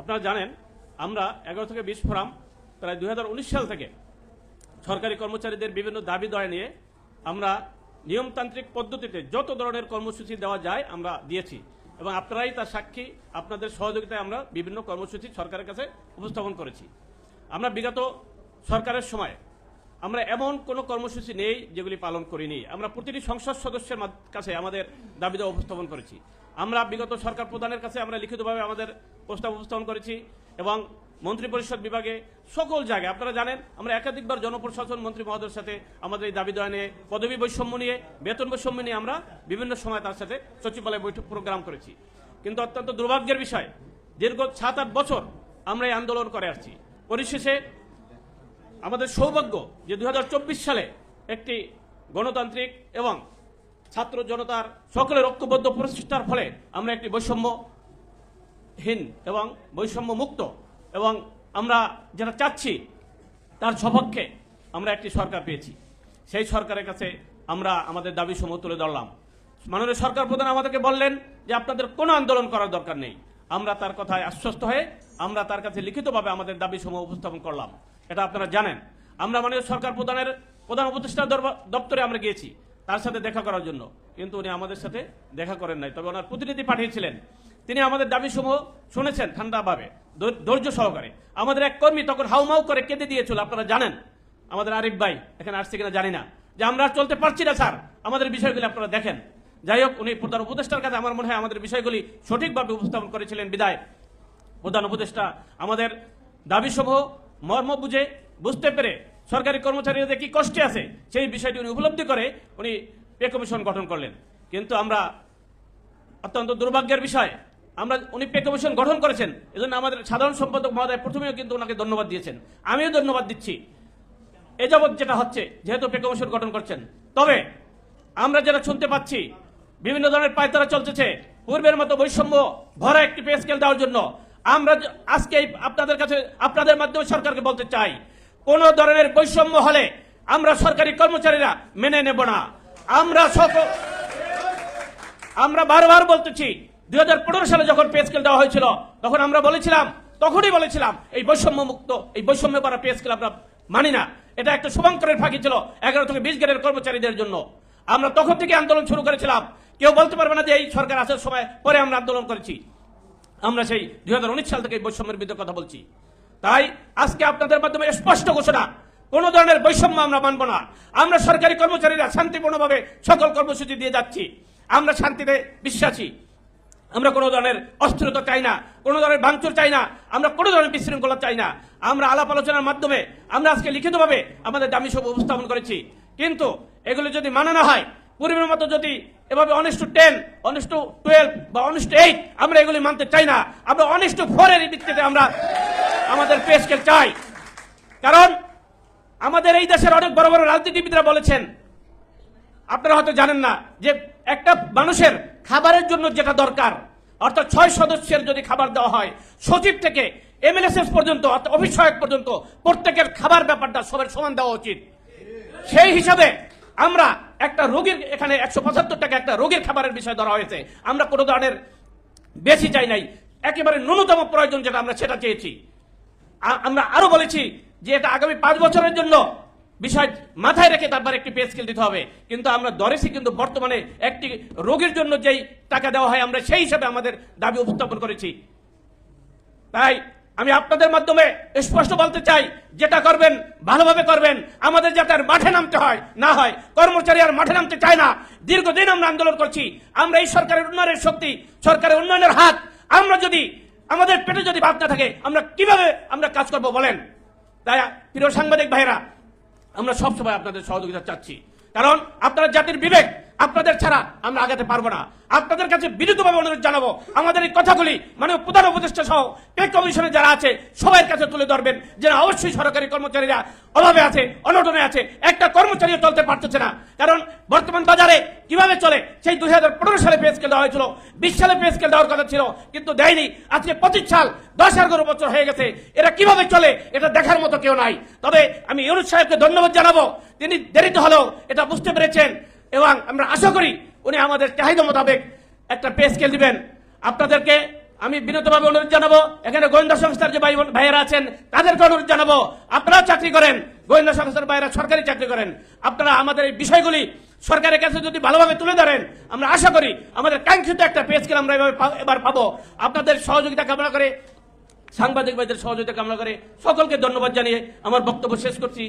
আপনারা জানেন, আমরা এগারো থেকে বিশ ফোরাম প্রায় দু হাজার উনিশ সাল থেকে সরকারি কর্মচারীদের বিভিন্ন দাবি দয় নিয়ে আমরা নিয়মতান্ত্রিক পদ্ধতিতে যত ধরনের কর্মসূচি দেওয়া যায় আমরা দিয়েছি। এবং আপনারাই তার সাক্ষী, আপনাদের সহযোগিতায় আমরা বিভিন্ন কর্মসূচি সরকারের কাছে উপস্থাপন করেছি। আমরা বিগত সরকারের সময় আমরা এমন কোনো কর্মসূচি নেই যেগুলি পালন করিনি। আমরা প্রতিটি সংসদ সদস্যের কাছে আমাদের দাবি উপস্থাপন করেছি। আমরা বিগত সরকার প্রধানের কাছে আমরা লিখিতভাবে আমাদের প্রস্তাব উপস্থাপন করেছি এবং মন্ত্রিপরিষদ বিভাগে সকল জায়গায়, আপনারা জানেন, আমরা একাধিকবার জনপ্রশাসন মন্ত্রী মহোদয়ের সাথে আমাদের এই দাবি দেওয়া নিয়ে পদবী বৈষম্য নিয়ে, বেতন বৈষম্য নিয়ে আমরা বিভিন্ন সময় তার সাথে সচিবালয় বৈঠক প্রোগ্রাম করেছি। কিন্তু অত্যন্ত দুর্ভাগ্যের বিষয়, দীর্ঘ সাত আট বছর আমরা এই আন্দোলন করে আসছি। পরিশেষে আমাদের সৌভাগ্য যে দু হাজার চব্বিশ সালে একটি গণতান্ত্রিক এবং ছাত্র জনতার সকলের ঐক্যবদ্ধ প্রচেষ্টার ফলে আমরা একটি বৈষম্যহীন এবং বৈষম্য মুক্ত এবং আমরা যেটা চাচ্ছি, তার সপক্ষে আমরা একটি সরকার পেয়েছি। সেই সরকারের কাছে আমরা আমাদের দাবি সমূহ তুলে ধরলাম। মাননীয় সরকার প্রধান আমাদেরকে বললেন যে, আপনাদের কোনো আন্দোলন করার দরকার নেই। আমরা তার কথায় আশ্বস্ত হয়ে আমরা তার কাছে লিখিতভাবে আমাদের দাবি সমূহ উপস্থাপন করলাম। এটা আপনারা জানেন। আমরা মাননীয় সরকার প্রধানের প্রধান উপদেষ্টা দপ্তরে আমরা গিয়েছি। তার সাথে দেখা করার জন্য। কিন্তু উনি আমাদের সাথে দেখা করেন নাই। তবে ওনার প্রতিনিধি পাঠিয়েছিলেন। তিনি আমাদের দাবি সমূহ শুনেছেন ঠান্ডাভাবে ধৈর্য সহকারে। আমাদের এক কর্মী তখন হাউমাউ করে কেঁদে দিয়েছিল, আপনারা জানেন। আমাদের আরিফ ভাই এখানে আসছে কিনা জানি না। যে আমরা চলতে পারছি না, স্যার। আমাদের বিষয়গুলি আপনারা দেখেন। যাই হোক, উনি প্রধান উপদেষ্টার কাছে আমার মনে হয় আমাদের বিষয়গুলি সঠিকভাবে উপস্থাপন করেছিলেন বিদায়। প্রধান উপদেষ্টা, আমাদের দাবিসমূহ মর্ম বুঝে বুঝতে পেরে সরকারি কর্মচারীদের কি কষ্টে আছে, সেই বিষয়টি উনি উপলব্ধি করে উনি পে কমিশন গঠন করলেন। কিন্তু আমরা অত্যন্ত দুর্ভাগ্যের বিষয়, আমরা উনি পে কমিশন গঠন করেছেন, এজন্য আমাদের সাধারণ সম্পাদক মহোদয় প্রথমেও কিন্তু ওনাকে ধন্যবাদ দিয়েছেন। আমিও ধন্যবাদ দিচ্ছি। এ যাবৎ যেটা হচ্ছে, যেহেতু পে কমিশন গঠন করছেন। তবে আমরা যেটা শুনতে পাচ্ছি, বিভিন্ন ধরনের পায়তারা চলতেছে। পূর্বের মতো বৈষম্য ভরা একটি পে স্কেল দেওয়ার জন্য আমরা আজকে আপনাদের কাছে, আপনাদের মাধ্যমে সরকারকে বলতে চাই কোন ধরনের বৈষম্য হলে আমরা সরকারি কর্মচারীরা মেনে নেব না। আমরা আমরা বারবার বলতেছি দু হাজার পনেরো সালে যখন পে স্কেল দেওয়া হয়েছিল, তখন আমরা বলেছিলাম, তখনই বলেছিলাম, এই বৈষম্য মুক্ত এই বৈষম্য করা পে স্কেল আমরা মানি না। এটা একটা শুভঙ্করের ফাঁকি ছিল এগারো থেকে বিশ গ্রেডের কর্মচারীদের জন্য। আমরা তখন থেকে আন্দোলন শুরু করেছিলাম। কেউ বলতে পারবে না যে এই সরকার আসার সময় পরে আমরা আন্দোলন করেছি। আমরা সেই দুই হাজার উনিশ সাল থেকে বৈষম্যের বিরুদ্ধে কথা বলছি। তাই আজকে আপনাদের মাধ্যমে স্পষ্ট ঘোষণা, কোন ধরনের বৈষম্য আমরা মানব না। আমরা সরকারি কর্মচারীরা শান্তিপূর্ণভাবে সকল কর্মসূচি দিয়ে যাচ্ছি। আমরা শান্তিতে বিশ্বাসী। আমরা কোনো ধরনের অস্থিরতা চাই না, কোনো ধরনের ভাঙচুর চাই না, আমরা কোনো ধরনের বিশৃঙ্খলা চাই না। আমরা আলাপ আলোচনার মাধ্যমে আমরা আজকে লিখিতভাবে আমাদের দামি সব উপস্থাপন করেছি। কিন্তু এগুলো যদি মানা না হয়, পূর্বের মতো যদি এভাবে অনেস টু টেন অনেস টু টুয়েলভ বা অনেস টু এইট আমরা এগুলি মানতে চাই না। আমরা অনেস টু ফোরের ভিত্তিতে আমরা আমাদের পে স্কেল চাই। কারণ আমাদের এই দেশের অনেক বড় বড় রাজনীতিবিদরা বলেছেন, আপনারা হয়তো জানেন না যে একটা মানুষের খাবারের জন্য যেটা দরকার, অর্থাৎ ছয় সদস্যের যদি খাবার দেওয়া হয়, সচিব থেকে এমএলএসএস পর্যন্ত, অর্থাৎ অফিস সহায়ক পর্যন্ত প্রত্যেকের খাবার ব্যাপারটা সবার সমান দেওয়া উচিত। সেই হিসাবে আমরা একটা রোগীর, এখানে একশো পঁচাত্তর টাকা একটা রোগীর খাবারের বিষয় ধরা হয়েছে। আমরা কোনো ধরনের বেশি চাই নাই। একেবারে ন্যূনতম প্রয়োজন যেটা আমরা সেটা চেয়েছি। আমরা আরও বলেছি যে এটা আগামী পাঁচ বছরের জন্য বিষয় মাথায় রেখে তারপর একটি পে স্কেল দিতে হবে। কিন্তু আমরা দরেছি কিন্তু বর্তমানে একটি রোগীর জন্য যেই টাকা দেওয়া হয়, আমরা সেই হিসাবে আমাদের দাবি উপস্থাপন করেছি। তাই আমি আপনাদের মাধ্যমে স্পষ্ট বলতে চাই, যেটা করবেন, ভালোভাবে করবেন। আমাদের যাতে আর মাঠে নামতে হয়, না হয়, কর্মচারী আর মাঠে নামতে চায় না। দীর্ঘদিন আমরা আন্দোলন করছি। আমরা এই সরকারের উন্নয়নের শক্তি, সরকারের উন্নয়নের হাত। আমরা যদি আমাদের পেটে যদি ভাত না থাকে, আমরা কীভাবে আমরা কাজ করব বলেন? তাই প্রিয় সাংবাদিক ভাইরা আমরা সবসময় আপনাদের সহযোগিতা চাচ্ছি। কারণ আপনারা জাতির বিবেক আপনাদের ছাড়া আমরা আগাতে পারব না। আপনাদের কাছে বিরুদ্ধভাবে অনুরোধ জানাব, আমাদের এই কথাগুলি মানে প্রধান উপদেষ্টা সহ পে কমিশনে যারা আছে সবার কাছে তুলে ধরবেন যে অবশ্যই সরকারি কর্মচারীরা অভাবে আছে, অনটনে আছে। একটা কর্মচারীও চলতে পারতেছে না। কারণ বর্তমান বাজারে কীভাবে চলে, সেই দুই হাজার পনেরো সালে পে স্কেল দেওয়া হয়েছিল। বিশ সালে পে স্কেল দেওয়ার কথা ছিল, কিন্তু দেয়নি। আজকে পঁচিশ সাল, দশ এগারো বছর হয়ে গেছে। এরা কীভাবে চলে, এটা দেখার মতো কেউ নাই। তবে আমি ইউনুস সাহেবকে ধন্যবাদ জানাব। তিনি দেরিতে হলেও এটা বুঝতে পেরেছেন। এবং আমরা আশা করি উনি আমাদের চাহিদা মোতাবেক একটা পে স্কেল দিবেন। আপনাদেরকে আমি বিনীতভাবে অনুরোধ জানাব, এখানে গোয়েন্দা সংস্থার যে ভাই ভাইয়েরা আছেন, তাদেরকে অনুরোধ জানাব আপনারা চাকরি করেন, গোয়েন্দা সংস্থার ভাইয়েরা সরকারি চাকরি করেন। আপনারা আমাদের এই বিষয়গুলি সরকারের কাছে যদি ভালোভাবে তুলে ধরেন, আমরা আশা করি আমাদের কাঙ্ক্ষিত একটা পেজ স্কেল আমরা এভাবে এবার পাবো। আপনাদের সহযোগিতা কামনা করে, সাংবাদিক ভাইদের সহযোগিতা কামনা করে সকলকে ধন্যবাদ জানিয়ে আমার বক্তব্য শেষ করছি।